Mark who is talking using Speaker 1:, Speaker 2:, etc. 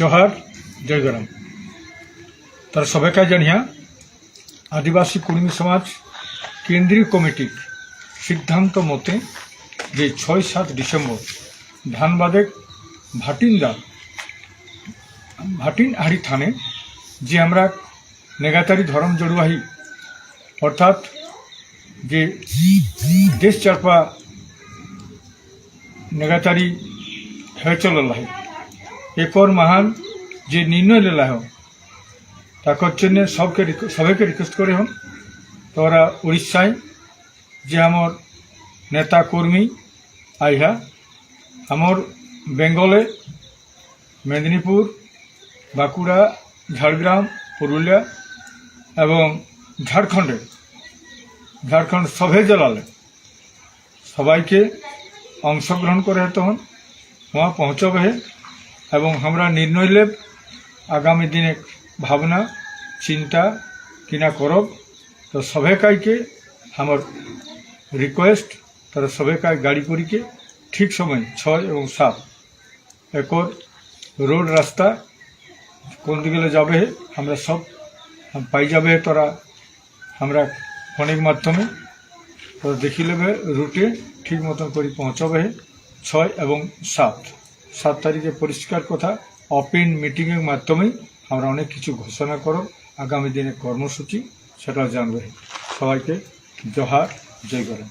Speaker 1: জোহার জয়গরাম তার সবাইকে জানিয়া আদিবাসী কর্মী সমাজ কেন্দ্রীয় কমিটির সিদ্ধান্ত মতে যে ছয় সাত ডিসেম্বর ধানবাদে ভাটিন্দা, ভাটিনহাড়ি থানে যে আমরা নেগাতারি ধরম জড়ুয়াহি অর্থাৎ যে দেশ চারপা নেগাতারি হেচল লাহি এরপর મહાન যে নির্ণয় લેલા হন, তাকর জন্য সবকে সবাইকে রিকোয়েস্ট করে হন, তোরা উড়িষ্যায় যে আমার নেতা কর্মী, আইহা, আমার বেঙ্গলে মেদিনীপুর, বাঁকুড়া, ঝাড়গ্রাম, পুরুলিয়া এবং ঝাড়খণ্ডে, ঝাড়খণ্ড সভে জেলালে সবাইকে অংশগ্রহণ করে তখন ওয়া পৌঁছবে এবং আমরা নির্ণয় লেব আগামী দিনে ভাবনা, চিন্তা, কিনা করব তো সবেকাইকে আমার রিকোয়েস্ট তারা সবেকাই গাড়ি করিকে ঠিক সময় ছয় এবং সাত একর রোড রাস্তা কোন দিকে যাবে, আমরা সব পাই যাবে তোরা আমরা ফোনের মাধ্যমে তোরা দেখি নেবে রুটে ঠিক মতন করে পৌঁছাবে। ছয় এবং সাত সাত তারিখে পরিষ্কার কথা। অপেন মিটিংয়ের মাধ্যমেই আমরা অনেক কিছু ঘোষণা করব। আগামী দিনে কর্মসূচি সেটা জানবে সবাইকে। জহার, জয় গরম